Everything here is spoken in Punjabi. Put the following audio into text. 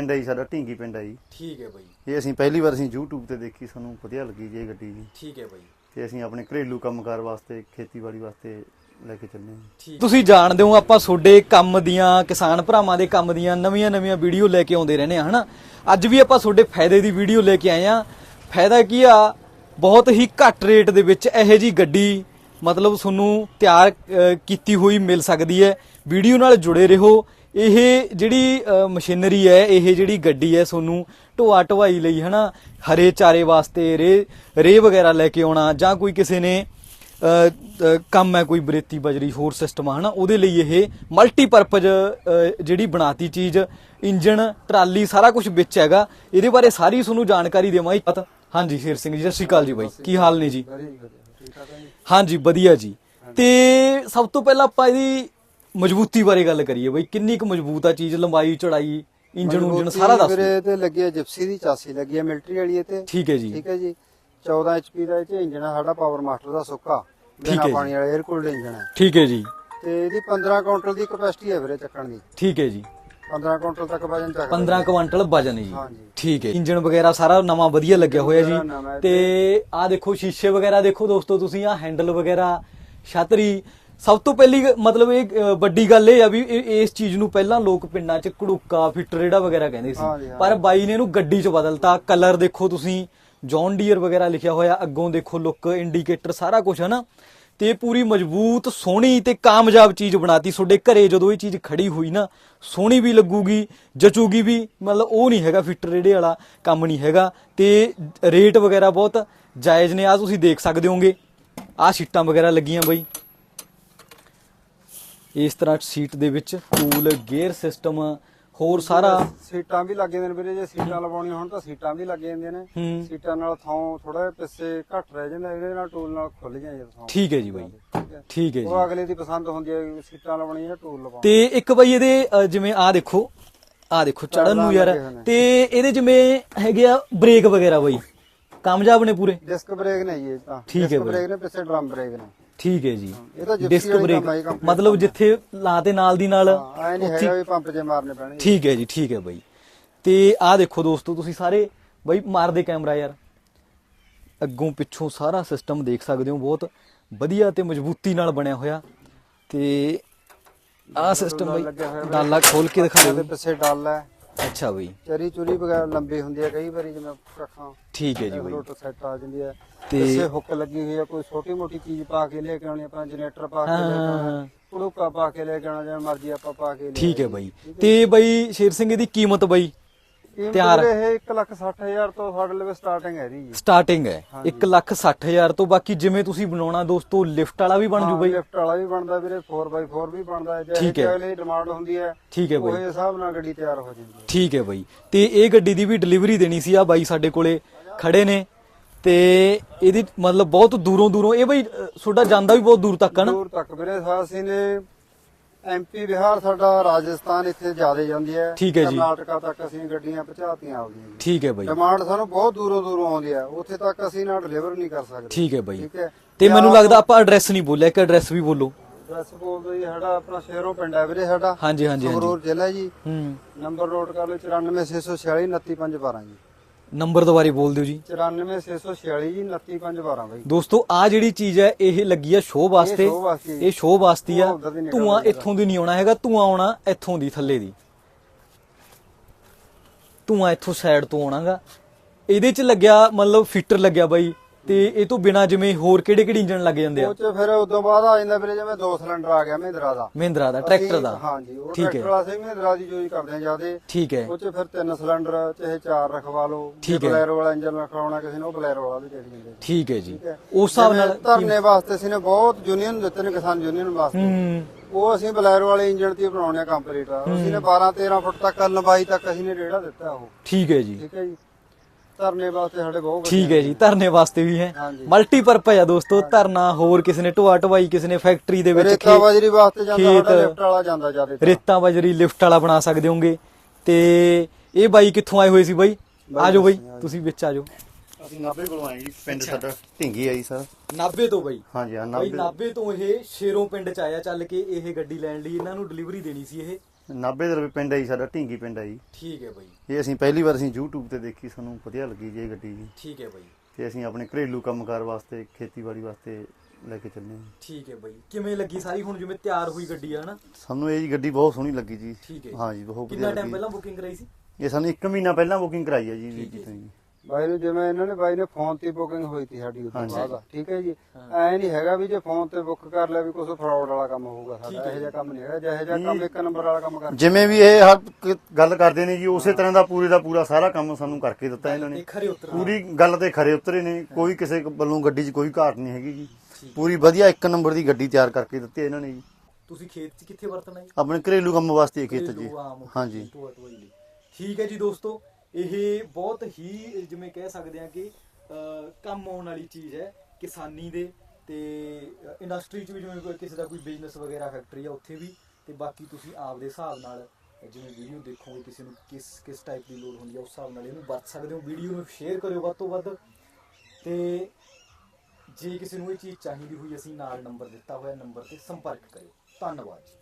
ਪਿੰਡ ਹੈ ਜੀ ਸਾਡਾ ਢਿੰਗੀ ਪਿੰਡ ਹੈ ਜੀ। ਠੀਕ ਹੈ ਬਾਈ। ਇਹ ਅਸੀਂ ਪਹਿਲੀ ਵਾਰ ਅਸੀਂ YouTube ਤੇ ਦੇਖੀ ਸਾਨੂੰ ਵਧੀਆ ਲੱਗੀ ਜੀ ਇਹ ਗੱਡੀ ਜੀ। ਠੀਕ ਹੈ ਬਾਈ। ਤੇ ਅਸੀਂ ਆਪਣੇ ਘਰੇਲੂ ਕੰਮਕਾਰ ਵਾਸਤੇ ਖੇਤੀਬਾੜੀ ਵਾਸਤੇ ਲੈ ਕੇ ਚੱਲੇ ਹਾਂ। ਤੁਸੀਂ ਜਾਣਦੇ ਹੋ ਆਪਾਂ ਤੁਹਾਡੇ ਕੰਮ ਦੀਆਂ ਕਿਸਾਨ ਭਰਾਵਾਂ ਦੇ ਕੰਮ ਦੀਆਂ ਨਵੀਆਂ-ਨਵੀਆਂ ਵੀਡੀਓ ਲੈ ਕੇ ਆਉਂਦੇ ਰਹਿੰਦੇ ਆ ਹਨਾ? ਅੱਜ ਵੀ ਆਪਾਂ ਤੁਹਾਡੇ ਫਾਇਦੇ ਦੀ ਵੀਡੀਓ ਲੈ ਕੇ ਆਏ ਆ ਫਾਇਦਾ ਕੀ ਆ? ਬਹੁਤ ਹੀ ਘੱਟ ਰੇਟ ਦੇ ਵਿੱਚ ਇਹੋ ਜੀ ਗੱਡੀ ਮਤਲਬ ਤੁਹਾਨੂੰ ਤਿਆਰ ਕੀਤੀ ਹੋਈ ਮਿਲ ਸਕਦੀ ਹੈ। ਵੀਡੀਓ ਨਾਲ ਜੁੜੇ ਰਹੋ। ਇਹ ਜਿਹੜੀ ਮਸ਼ੀਨਰੀ ਹੈ ਇਹ ਜਿਹੜੀ ਗੱਡੀ ਹੈ ਤੁਹਾਨੂੰ ਢੋਆ ਢਵਾਈ ਲਈ ਹਨਾ? ਹਰੇ ਚਾਰੇ ਵਾਸਤੇ ਰੇ ਰੇ ਵਗੈਰਾ ਲੈ ਕੇ ਆਉਣਾ ਜਾਂ ਕੋਈ ਕਿਸੇ ਨੇ ਕੰਮ ਹੈ ਕੋਈ ਬਰੇਤੀ ਬਜਰੀ ਹੋਰ ਸਿਸਟਮ ਹਨਾ? ਉਹਦੇ ਲਈ ਇਹ ਮਲਟੀਪਰਪਜ਼ ਜਿਹੜੀ ਬਣਾਤੀ ਚੀਜ਼ ਇੰਜਨ ਟਰਾਲੀ ਸਾਰਾ ਕੁਝ ਵਿੱਚ ਹੈਗਾ। ਇਹਦੇ ਬਾਰੇ ਸਾਰੀ ਤੁਹਾਨੂੰ ਜਾਣਕਾਰੀ ਦੇਵਾਂਗੇ। ਪਤਾ ਹਾਂਜੀ ਸ਼ੇਰ ਸਿੰਘ ਜੀ ਸਤਿ ਸ਼੍ਰੀ ਅਕਾਲ ਜੀ ਬਾਈ। ਕੀ ਹਾਲ ਨੇ ਜੀ? ਹਾਂਜੀ ਵਧੀਆ ਜੀ। ਤੇ ਸਭ ਤੋਂ ਪਹਿਲਾਂ ਆਪਾਂ ਇਹਦੀ ਮਜ਼ਬੂਤੀ ਬਾਰੇ ਗੱਲ ਕਰੀਏ ਬਾਈ ਕਿੰਨੀ ਕੁ ਮਜ਼ਬੂਤ ਆ ਚੀਜ਼ ਲੰਬਾਈ ਚੌੜਾਈ ਇੰਜਨ ਉਂਜਨ ਸਾਰਾ ਦੱਸ। ਵੀਰੇ ਤੇ ਲੱਗੀ ਹੈ ਜਿਪਸੀ ਦੀ ਚਾਸੀ ਲੱਗੀ ਹੈ ਮਿਲਟਰੀ ਵਾਲੀ ਇਹ ਤੇ। ਠੀਕ ਹੈ ਜੀ। ਠੀਕ ਹੈ ਜੀ। 14 HP ਦਾ ਇਹ ਚ ਇੰਜਨ ਹੈ ਸਾਡਾ ਪਾਵਰ ਮਾਸਟਰ ਦਾ ਸੁੱਕਾ। ਠੀਕ ਬਿਨਾ। ਪਾਣੀ ਵਾਲਾ 에ਅਰ ਕੂਲਡ ਇੰਜਨ ਹੈ ਠੀਕ ਹੈ ਜੀ। ਤੇ ਇਹਦੀ 15 ਕੁਇੰਟਲ ਦੀ ਕਪੈਸਿਟੀ ਹੈ ਵੀਰੇ ਚੱਕਣ ਦੀ। ਠੀਕ ਹੈ ਜੀ। 15 ਕੁਇੰਟਲ ਤੱਕ ਵਜਨ ਚੱਕਦਾ। 15 ਕੁਇੰਟਲ ਵਜਨ ਹੈ ਜੀ। ਠੀਕ ਹੈ। ਇੰਜਨ ਵਗੈਰਾ ਸਾਰਾ ਨਵਾਂ ਵਧੀਆ ਲੱਗਿਆ ਹੋਇਆ ਜੀ। ਤੇ ਆਹ ਦੇਖੋ ਸ਼ੀਸ਼ੇ ਵਗੈਰਾ ਦੇਖੋ ਦੋਸਤੋ ਤੁਸੀਂ ਹੈਂਡਲ ਵਗੈਰਾ ਛਤਰੀ ਸਭ ਤੋਂ ਪਹਿਲੀ ਮਤਲਬ ਇਹ ਵੱਡੀ ਗੱਲ ਇਹ ਆ ਵੀ ਇਸ ਚੀਜ਼ ਨੂੰ ਪਹਿਲਾਂ ਲੋਕ ਪਿੰਡਾਂ 'ਚ ਕੜੂਕਾ ਫਿੱਟਰ ਜਿਹੜਾ ਵਗੈਰਾ ਕਹਿੰਦੇ ਸੀ। ਪਰ ਬਾਈ ਨੇ ਇਹਨੂੰ ਗੱਡੀ 'ਚ ਬਦਲਤਾ। ਕਲਰ ਦੇਖੋ ਤੁਸੀਂ ਜੌਨ ਡੀਅਰ ਵਗੈਰਾ ਲਿਖਿਆ ਹੋਇਆ ਅੱਗੋਂ ਦੇਖੋ ਲੁੱਕ ਇੰਡੀਕੇਟਰ ਸਾਰਾ ਕੁਝ ਹੈ ਨਾ ਤੇ ਪੂਰੀ ਮਜ਼ਬੂਤ ਸੋਹਣੀ ਤੇ ਕਾਮਯਾਬ ਚੀਜ਼ ਬਣਾਤੀ। ਤੁਹਾਡੇ ਘਰੇ ਜਦੋਂ ਇਹ ਚੀਜ਼ ਖੜੀ ਹੋਈ ਨਾ ਸੋਹਣੀ ਵੀ ਲੱਗੂਗੀ ਜਚੂਗੀ ਵੀ ਮਤਲਬ ਉਹ ਨਹੀਂ ਹੈਗਾ ਫਿੱਟਰ ਰੇੜੇ ਵਾਲਾ ਕੰਮ ਨਹੀਂ ਹੈਗਾ। ਤੇ ਰੇਟ ਵਗੈਰਾ ਬਹੁਤ ਜਾਇਜ਼ ਨੇ। ਆ ਤੁਸੀਂ ਦੇਖ ਸਕਦੇ ਹੋਗੇ। ਆ ਸੀਟਾਂ ਵਗੈਰਾ ਲੱਗੀਆਂ ਬਈ। ਇਸ ਤਰ੍ਹਾਂ ਸੀਟ ਦੇ ਵਿੱਚ ਟੂਲ ਗੇਅਰ ਸਿਸਟਮ ਹੋਰ ਸਾਰਾ ਸੀਟਾਂ ਵੀ ਲੱਗ ਜਾਂਦੀਆਂ ਨੇ ਵੀਰੇ ਜੇ ਸੀਟਾਂ ਲਵਾਉਣੀਆਂ ਹੋਣ ਤਾਂ ਸੀਟਾਂ ਵੀ ਲੱਗ ਜਾਂਦੀਆਂ ਨੇ। ਸੀਟਾਂ ਨਾਲ ਥਾਂ ਥੋੜਾ ਜਿਹਾ ਪਿੱਛੇ ਘੱਟ ਰਹਿ ਜਾਂਦਾ ਇਹਦੇ ਨਾਲ ਟੂਲ ਨਾਲ ਖੁੱਲ ਜਾਂਦੀ ਥਾਂ ਠੀਕ ਹੈ ਜੀ ਬਾਈ। ਠੀਕ ਹੈ। ਜੀ। ਉਹ ਅਗਲੇ ਦੀ ਪਸੰਦ ਹੁੰਦੀ ਹੈ ਸੀਟਾਂ ਲਵਾਉਣੀਆਂ ਜਾਂ ਟੂਲ ਲਵਾਉਣਾ ਤੇ ਇੱਕ ਬਈ ਇਹਦੇ ਜਿਵੇਂ ਆ ਦੇਖੋ ਆ ਦੇਖੋ ਚੜਨ ਨੂੰ ਯਾਰ। ਤੇ ਇਹਦੇ ਜਿਵੇਂ ਹੈਗੇ ਆ ਬ੍ਰੇਕ ਵਗੈਰਾ ਬਈ। ਕਾਮਯਾਬ ਨੇ ਪੂਰੇ। ਡਿਸਕ ਬ੍ਰੇਕ ਨੇ ਜੀ ਇਹ ਤਾਂ। ਠੀਕ ਹੈ। ਬ੍ਰੇਕ ਨੇ ਪਿੱਛੇ ਡਰਮ ਬ੍ਰੇਕ ਨੇ। ਠੀਕ ਹੈ ਜੀ। ਇਹ ਤਾਂ ਜਿਪਸੀ ਡਿਸਕ ਵਾਲੀ ਬ੍ਰੇਕ ਕੰਮ ਹੈ ਮਤਲਬ ਜਿੱਥੇ ਲਾ ਤੇ ਨਾਲ ਦੀ ਨਾਲ ਐ ਨਹੀਂ ਹੈਗਾ ਵੀ ਪੰਪ ਜੇ ਮਾਰਨੇ ਪੈਣਗੇ ਠੀਕ ਹੈ ਜੀ ਠੀਕ ਹੈ ਬਈ। ਤੇ ਆਹ ਦੇਖੋ ਦੋਸਤੋ ਤੁਸੀਂ ਸਾਰੇ ਬਈ ਮਾਰਦੇ ਕੈਮਰਾ ਯਾਰ। ਅੱਗੋਂ ਪਿੱਛੋਂ ਸਾਰਾ ਸਿਸਟਮ ਦੇਖ ਸਕਦੇ ਹੋ ਬਹੁਤ ਵਧੀਆ ਤੇ ਮਜ਼ਬੂਤੀ ਨਾਲ ਬਣਿਆ ਹੋਇਆ। ਤੇ ਆਹ ਸਿਸਟਮ ਬਈ ਲੱਗਿਆ ਹੋਇਆ ਡਾਲਾ ਖੋਲ ਕੇ ਦਿਖਾ ਇਹਦੇ ਦਿਓ ਪਿੱਛੇ ਡੱਲ ਹੈ। ਅੱਛਾ ਬਈ ਚਰੀ ਚੁਰੀ ਵਗੈਰਾ ਲੰਬੀ ਹੁੰਦੀ ਹੈ ਕਈ ਵਾਰੀ ਜਿਵੇਂ ਕੱਖਾਂ ਠੀਕ ਹੈ ਜੀ ਬਈ ਰੋਟ ਸੈੱਟ ਆ ਜਾਂਦੀ ਹੈ ਤੇ- ਪਿੱਛੇ ਹੁੱਕ ਲੱਗੀ ਹੋਈ ਹੈ ਕੋਈ ਛੋਟੀ ਮੋਟੀ ਚੀਜ਼ ਪਾ ਕੇ ਲੈ ਕੇ ਆਉਣੀ ਆਪਣਾ ਜਨਰੇਟਰ ਪਾ ਕੇ ਲੈ ਕੇ ਆਉਣਾ। ਕੁੜੂਕਾ ਪਾ ਕੇ ਲੈ ਕੇ ਆਉਣਾ ਜਿਵੇਂ ਮਰਜ਼ੀ ਆਪਾਂ ਪਾ ਕੇ ਲੈ ਠੀਕ ਹੈ। ਬਈ। ਤੇ ਬਈ ਸ਼ੇਰ ਸਿੰਘ ਦੀ ਕੀਮਤ ਬਈ ਤਿਆਰ। ਇਹ 160000 ਤੋਂ ਸਾਡੇ ਲਈ ਸਟਾਰਟਿੰਗ ਹੈ ਜੀ। ਸਟਾਰਟਿੰਗ ਹੈ। ਹਾਂਜੀ। 160000 ਤੋਂ ਬਾਕੀ ਜਿਵੇਂ ਤੁਸੀਂ ਬਣਾਉਣਾ ਦੋਸਤੋ ਲਿਫਟ ਵਾਲਾ ਵੀ ਬਣ ਜੂ ਬਈ। ਲਿਫਟ ਵਾਲਾ ਵੀ ਬਣਦਾ ਵੀਰੇ 4x4 ਵੀ ਬਣਦਾ ਹੈ। ਜੇ ਹੈ। ਅਗਲੇ ਡਿਮਾਂਡ ਹੁੰਦੀ ਹੈ ਠੀਕ ਹੈ ਬਈ। ਉਹਦੇ ਹਿਸਾਬ ਨਾਲ ਗੱਡੀ ਤਿਆਰ ਹੋ ਜਾਂਦੀ ਹੈ। ਠੀਕ ਹੈ ਬਾਈ। ਤੇ ਇਹ ਗੱਡੀ ਦੀ ਵੀ ਡਿਲੀਵਰੀ ਦੇਣੀ ਸੀ ਆ ਬਾਈ ਸਾਡੇ ਕੋਲੇ ਖੜੇ ਨੇ। ਤੇ ਇਹਦੀ ਮਤਲਬ ਬਹੁਤ ਦੂਰੋਂ ਦੂਰੋਂ ਇਹ ਬਾਈ ਤੁਹਾਡਾ ਜਾਂਦਾ ਵੀ ਬਹੁਤ ਦੂਰ ਤੱਕ ਹੈ ਨਾ? ਦੂਰ ਤੱਕ ਵੀਰੇ ਸਾਸੀ ਨੇ ਐਮਪੀ ਬਿਹਾਰ ਸਾਡਾ ਰਾਜਸਥਾਨ ਇੱਥੇ ਜ਼ਿਆਦਾ ਜਾਂਦੀ ਹੈ। ਠੀਕ ਹੈ ਜੀ। ਕਰਨਾਟਕਾ ਤੱਕ ਅਸੀਂ ਗੱਡੀਆਂ ਪਹੁੰਚਾਤੀਆਂ ਆਉਂਦੀਆਂ ਜੀ ਠੀਕ ਹੈ ਬਾਈ। ਡਿਮਾਂਡ ਸਾਨੂੰ ਬਹੁਤ ਦੂਰੋਂ ਦੂਰੋਂ ਆਉਂਦੀ ਹੈ। ਉੱਥੇ ਤੱਕ ਅਸੀਂ ਨਾ ਡਿਲੀਵਰ ਨਹੀਂ ਕਰ ਸਕਦੇ। ਠੀਕ ਹੈ ਬਾਈ। ਠੀਕ ਹੈ। ਤੇ ਮੈਨੂੰ ਲੱਗਦਾ ਆਪਾਂ ਐਡਰੈਸ ਨਹੀਂ ਬੋਲਿਆ। ਇੱਕ ਐਡਰੈਸ ਵੀ ਬੋਲੋ। ਐਡਰੈਸ ਬੋਲਦੇ ਜੀ ਸਾਡਾ ਆਪਣਾ ਸ਼ਹਿਰੋਂ ਪਿੰਡ ਹੈ ਵੀਰੇ ਸਾਡਾ। ਹਾਂਜੀ ਹਾਂਜੀ ਹਾਂਜੀ। ਸੰਗਰੂਰ ਜ਼ਿਲ੍ਹਾ ਜੀ। ਹੂੰ। ਨੰਬਰ ਨੋਟ ਕਰ ਲਓ 94646 29512 ਜੀ। ਨੰਬਰ ਦੁਬਾਰੇ ਬੋਲ ਦਿਓ ਜੀ। 94646 ਜੀ 29512 ਬਾਈ। ਦੋਸਤੋ ਆ ਜਿਹੜੀ ਚੀਜ਼ ਹੈ ਇਹ ਲੱਗੀ ਆ ਸ਼ੋਅ ਵਾਸਤੇ। ਇਹ ਸ਼ੋਅ ਵਾਸਤੇ ਆ। ਧੂੰਆਂ। ਇੱਥੋਂ ਦੀ ਨਹੀਂ ਆਉਣਾ ਹੈਗਾ ਧੂਆਂ ਆਉਣਾ ਇੱਥੋਂ ਦੀ ਥੱਲੇ ਦੀ। ਧੂਆਂ ਇੱਥੋਂ ਸਾਈਡ ਤੋਂ ਆਉਣਾਗਾ। ਇਹਦੇ ਚ ਲੱਗਿਆ ਮਤਲਬ ਫਿੱਟਰ ਲੱਗਿਆ ਬਾਈ। ਤੇ ਇਹ ਤੋਂ ਬਿਨਾ ਜਿਵੇਂ ਹੋਰ ਕਿਹੜੇ ਕਿਹੜੇ ਇੰਜਨ ਲੱਗ ਜਾਂਦੇ ਆ? ਉਹ ਚ ਫਿਰ ਉਦੋਂ ਬਾਅਦ ਆ ਜਾਂਦਾ ਵੀਰੇ ਜਿਵੇਂ ਦੋ ਸਿਲੰਡਰ ਆ ਗਿਆ ਮਹਿੰਦਰਾ ਦਾ। ਮਹਿੰਦਰਾ ਦਾ ਟਰੈਕਟਰ ਅਸੀਂ- ਦਾ। ਹਾਂਜੀ ਉਹ। ਟਰੈਕਟਰ ਅਸੀਂ ਮਹਿੰਦਰਾ ਦੀ ਯੂਜ਼ ਕਰਦੇ ਹਾਂ ਜਿਆਦੇ। ਠੀਕ ਹੈ। ਉਹ ਚ ਫਿਰ ਤਿੰਨ ਸਿਲੰਡਰ ਚਾਹੇ ਚਾਰ ਰਖਵਾ ਲਓ। ਬਲੈਰੋ ਵਾਲਾ ਇੰਜਨ ਰਖਵਾਉਣਾ ਕਿਸੇ ਨੂੰ ਬਲੈਰੋ ਵਾਲਾ ਵੀ ਦੇ ਦਿੰਦੇ ਠੀਕ ਹੈ ਜੀ। ਠੀਕ ਹੈ। ਉਸ ਹਿਸਾਬ ਨਾਲ ਜਿਵੇਂ ਧਰਨੇ ਵਾਸਤੇ ਨੇ ਬਹੁਤ ਯੂਨੀਅਨ ਦਿੱਤੇ ਨੇ ਕਿਸਾਨ ਯੂਨੀਅਨ ਵਾਸਤੇ। ਉਹ ਅਸੀਂ ਬਲੈਰੋ ਵਾਲੇ ਇੰਜਨ ਤੇ ਬਣਾਉਣੇ ਆ ਕੰਪਲੀਟ ਅਸੀਂ ਨੇ 12 13 ਫੁੱਟ ਤੱਕ ਲੰਬਾਈ ਤੱਕ ਅਸੀਂ ਨੇ ਰੇੜਾ ਦਿੱਤਾ ਉਹ। ਠੀਕ ਹੈ ਜੀ। ਠੀਕ ਹੈ ਜੀ। ਧਰਨੇ ਵਾਸਤੇ ਸਾਡੇ ਬਹੁਤ ਠੀਕ ਹੈ ਜੀ ਧਰਨੇ ਵਾਸਤੇ ਵੀ ਹੈ। ਹਾਂਜੀ। ਮਲਟੀਪਰਪਸ ਆ ਦੋਸਤੋ ਧਰਨਾ ਹੋਰ ਕਿਸੇ ਨੇ ਢੋਆ ਢਵਾਈ ਕਿਸੇ ਨੇ ਫੈਕਟਰੀ ਦੇ ਵਿੱਚ ਰੇਤਾ ਖੇਤ- ਬਾਜਰੀ ਵਾਸਤੇ ਜਾਂਦਾ ਖੇਤ- ਸਾਡਾ ਲਿਫਟ ਵਾਲਾ ਜਾਂਦਾ ਜ਼ਿਆਦਾ ਰੇਤਾ ਬਜਰੀ ਲਿਫਟ ਵਾਲਾ ਬਣਾ ਸਕਦੇ ਹੋਗੇ ਤੇ ਇਹ ਬਾਈ ਕਿੱਥੋਂ ਆਏ ਹੋਏ ਸੀ ਬਾਈ? ਆਜੋ ਬਾਈ ਤੁਸੀਂ ਵਿੱਚ ਆਜੋ ਅਸੀਂ ਨਾਭੇ ਕੋਲੋਂ ਆਏ ਜੀ ਪਿੰਡ ਸਾਡਾ ਢਿੰਗੀ ਆਈ ਸਰ। ਨਾਬੇ ਤੋਂ ਬਾਈ? ਹਾਂਜੀ ਹਾਂ ਬਾਈ ਨਾਭੇ। ਨਾਬੇ ਤੋਂ ਇਹ ਸ਼ੇਰੋਂ ਪਿੰਡ ਚ ਆਇਆ ਚੱਲ ਕੇ ਇਹ ਗੱਡੀ ਲੈਣ ਲਈ ਇਹਨਾਂ ਨੂੰ ਡਿਲੀਵਰੀ ਦੇਣੀ ਸੀ ਇਹ। ਨਾਭੇ ਦੇ ਪਿੰਡ ਹੈ ਜੀ ਸਾਡਾ ਢੀਂਗੀ ਪਿੰਡ ਹੈ ਜੀ। ਠੀਕ ਹੈ ਬਾਈ। ਇਹ ਅਸੀਂ ਪਹਿਲੀ ਵਾਰ ਅਸੀਂ YouTube ਤੇ ਦੇਖੀ ਸਾਨੂੰ ਵਧੀਆ ਲੱਗੀ ਜੀ ਇਹ ਗੱਡੀ ਜੀ। ਠੀਕ ਹੈ ਬਾਈ। ਤੇ ਅਸੀਂ ਆਪਣੇ ਘਰੇਲੂ ਕੰਮਕਾਰ ਵਾਸਤੇ ਖੇਤੀਬਾੜੀ ਵਾਸਤੇ ਲੈ ਕੇ ਚੱਲੇ ਹਾਂ। ਠੀਕ ਹੈ ਬਾਈ। ਕਿਵੇਂ ਲੱਗੀ ਸਾਰੀ ਹੁਣ ਜਿਵੇਂ ਤਿਆਰ ਹੋਈ ਗੱਡੀ ਆ ਹਨਾ? ਸਾਨੂੰ ਇਹ ਜੀ ਗੱਡੀ ਬਹੁਤ ਸੋਹਣੀ ਲੱਗੀ ਜੀ। ਠੀਕ ਹੈ। ਹਾਂ ਜੀ ਬਹੁਤ ਕਿੰਨਾ ਵਧੀਆ ਟਾਈਮ ਲੱਗੀ। ਪਹਿਲਾਂ ਬੁਕਿੰਗ ਕਰਾਈ ਸੀ? ਇਹ ਸਾਨੂੰ 1 ਮਹੀਨਾ ਪਹਿਲਾਂ ਬੁਕਿੰਗ ਕਰਾਈ ਹੈ ਜੀ ਵੀਰ ਜੀ ਹੈ ਤੋਂ ਜੀ। ਬਾਈ ਨੂੰ ਜਿਵੇਂ ਇਹਨਾਂ ਨੇ ਬਾਈ ਨੇ ਫੋਨ ਤੇ ਬੁਕਿੰਗ ਹੋਈ ਸੀ ਸਾਡੀ ਉਸ ਤੋਂ। ਬਾਅਦ ਠੀਕ ਹੈ ਜੀ। ਐ ਨਹੀਂ ਹੈਗਾ ਵੀ ਜੇ ਫੋਨ ਤੇ ਬੁੱਕ ਕਰ ਲਿਆ ਵੀ ਕੁਝ ਫਰਾਡ ਵਾਲਾ ਕੰਮ ਹੋਊਗਾ ਸਾਡਾ ਇਹੋ ਜਿਹਾ ਕੰਮ ਨਹੀਂ ਹੈਗਾ ਜਿਹੋ ਜਿਹਾ ਕੰਮ ਇੱਕ ਨੰਬਰ ਵਾਲਾ ਕੰਮ ਕਰ ਜਿਵੇਂ ਵੀ ਇਹ ਹਰ ਗੱਲ ਕਰਦੇ ਨੇ ਜੀ ਉਸੇ ਤਰ੍ਹਾਂ ਦਾ ਪੂਰੇ ਦਾ ਪੂਰਾ ਸਾਰਾ ਕੰਮ ਸਾਨੂੰ ਕਰਕੇ ਦਿੱਤਾ ਇਹਨਾਂ ਨੇ। ਤੇ ਖਰੇ ਉਤਰ। ਪੂਰੀ ਗੱਲ ਤੇ ਖਰੇ ਉਤਰੇ ਨੇ ਕੋਈ ਕਿਸੇ ਵੱਲੋਂ ਗੱਡੀ 'ਚ ਕੋਈ ਘਾਟ ਨਹੀਂ ਹੈਗੀ ਜੀ। ਪੂਰੀ ਵਧੀਆ ਇੱਕ ਨੰਬਰ ਦੀ ਗੱਡੀ ਤਿਆਰ ਕਰਕੇ ਦਿੱਤੀ ਇਹਨਾਂ ਨੇ ਜੀ। ਤੁਸੀਂ ਖੇਤ 'ਚ ਕਿੱਥੇ ਵਰਤਣਾ ਹੈ ਆਪਣੇ ਘਰੇਲੂ ਕੰਮ ਵਾਸਤੇ ਇਹ ਖੇਤ ਜੀ। ਹਾਂਜੀ। ਠੀਕ ਹੈ ਜੀ ਦੋਸਤੋ ਇਹ ਬਹੁਤ ਹੀ, ਜਿਵੇਂ ਕਹਿ ਸਕਦੇ ਆ ਕਿ ਕੰਮ ਆਉਣ ਵਾਲੀ ਚੀਜ਼ ਹੈ ਕਿਸਾਨੀ ਦੇ ਤੇ ਇੰਡਸਟਰੀ 'ਚ ਵੀ ਜਿਵੇਂ ਕੋਈ ਕਿਸੇ ਦਾ ਕੋਈ ਬਿਜ਼ਨਸ ਵਗੈਰਾ ਫੈਕਟਰੀ ਆ, ਉੱਥੇ ਵੀ ਤੇ ਬਾਕੀ ਤੁਸੀਂ ਆਪ ਦੇ ਹਿਸਾਬ ਨਾਲ ਜਿਵੇਂ ਵੀਡੀਓ ਦੇਖੋਗੇ ਕਿਸੇ ਨੂੰ ਕਿਸ ਕਿਸ ਟਾਈਪ ਦੀ ਲੋੜ ਹੁੰਦੀ ਹੈ ਉਸ ਹਿਸਾਬ ਨਾਲ ਇਹਨੂੰ ਵਰਤ ਸਕਦੇ ਹੋ। ਵੀਡੀਓ ਨੂੰ ਸ਼ੇਅਰ ਕਰਿਓ ਵੱਧ ਤੋਂ ਵੱਧ ਤੇ ਜੇ ਕਿਸੇ ਨੂੰ ਇਹ ਚੀਜ਼ ਚਾਹੀਦੀ ਹੋਈ, ਅਸੀਂ ਨਾਲ ਨੰਬਰ ਦਿੱਤਾ ਹੋਇਆ ਨੰਬਰ ਤੇ ਸੰਪਰਕ ਕਰਿਓ। ਧੰਨਵਾਦ ਜੀ।